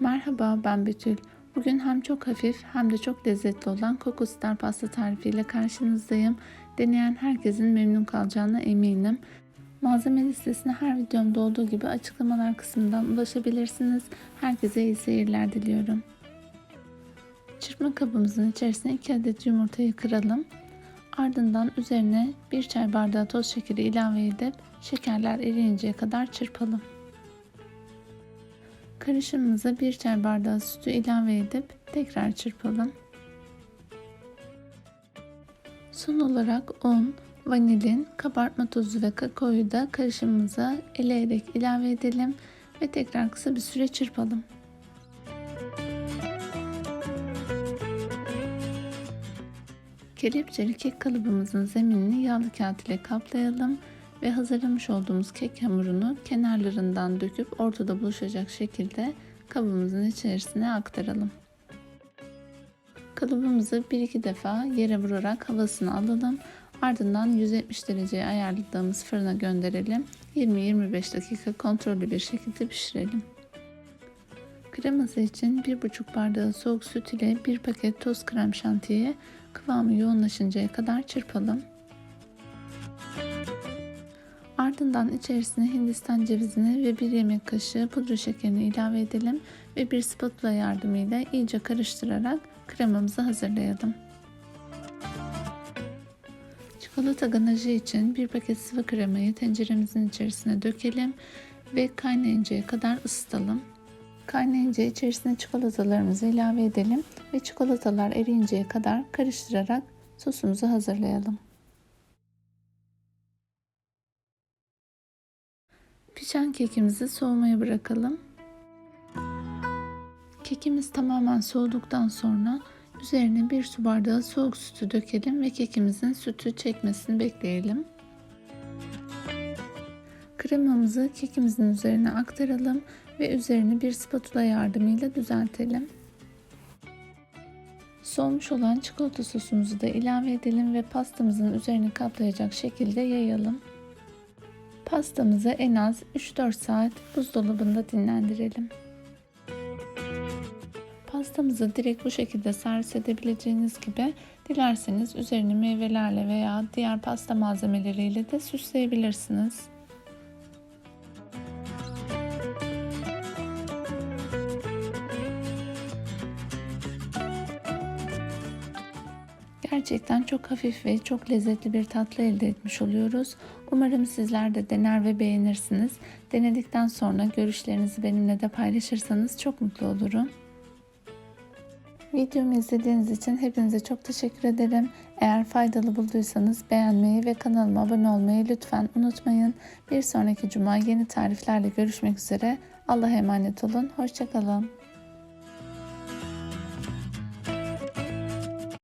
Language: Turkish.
Merhaba ben Betül. Bugün hem çok hafif hem de çok lezzetli olan Coco Star pasta tarifiyle karşınızdayım. Deneyen herkesin memnun kalacağına eminim. Malzeme listesine her videomda olduğu gibi açıklamalar kısmından ulaşabilirsiniz. Herkese iyi seyirler diliyorum. Çırpma kabımızın içerisine 2 adet yumurtayı kıralım. Ardından üzerine 1 çay bardağı toz şekeri ilave edip şekerler eriyinceye kadar çırpalım. Karışımımıza 1 çay bardağı sütü ilave edip tekrar çırpalım. Son olarak un, vanilin, kabartma tozu ve kakaoyu da karışımımıza eleyerek ilave edelim ve tekrar kısa bir süre çırpalım. Kelepçeli kek kalıbımızın zeminini yağlı kağıt ile kaplayalım ve hazırlamış olduğumuz kek hamurunu kenarlarından döküp ortada buluşacak şekilde kabımızın içerisine aktaralım. Kalıbımızı 1-2 defa yere vurarak havasını alalım. Ardından 170 dereceye ayarladığımız fırına gönderelim. 20-25 dakika kontrollü bir şekilde pişirelim. Kreması için 1,5 bardağı soğuk süt ile 1 paket toz krem şantiye kıvamı yoğunlaşıncaya kadar çırpalım. Ardından içerisine hindistan cevizini ve bir yemek kaşığı pudra şekerini ilave edelim ve bir spatula yardımıyla iyice karıştırarak kremamızı hazırlayalım. Çikolata ganajı için bir paket sıvı kremayı tenceremizin içerisine dökelim ve kaynayıncaya kadar ısıtalım. Kaynayınca içerisine çikolatalarımızı ilave edelim ve çikolatalar eriyinceye kadar karıştırarak sosumuzu hazırlayalım. Pişen kekimizi soğumaya bırakalım. Kekimiz tamamen soğuduktan sonra üzerine bir su bardağı soğuk sütü dökelim ve kekimizin sütü çekmesini bekleyelim. Kremamızı kekimizin üzerine aktaralım ve üzerini bir spatula yardımıyla düzeltelim. Soğumuş olan çikolata sosumuzu da ilave edelim ve pastamızın üzerini kaplayacak şekilde yayalım. Pastamızı en az 3-4 saat buzdolabında dinlendirelim. Pastamızı direkt bu şekilde servis edebileceğiniz gibi dilerseniz üzerini meyvelerle veya diğer pasta malzemeleriyle de süsleyebilirsiniz. Gerçekten çok hafif ve çok lezzetli bir tatlı elde etmiş oluyoruz. Umarım sizler de dener ve beğenirsiniz. Denedikten sonra görüşlerinizi benimle de paylaşırsanız çok mutlu olurum. Videomu izlediğiniz için hepinize çok teşekkür ederim. Eğer faydalı bulduysanız beğenmeyi ve kanalıma abone olmayı lütfen unutmayın. Bir sonraki cuma yeni tariflerle görüşmek üzere. Allah'a emanet olun. Hoşçakalın.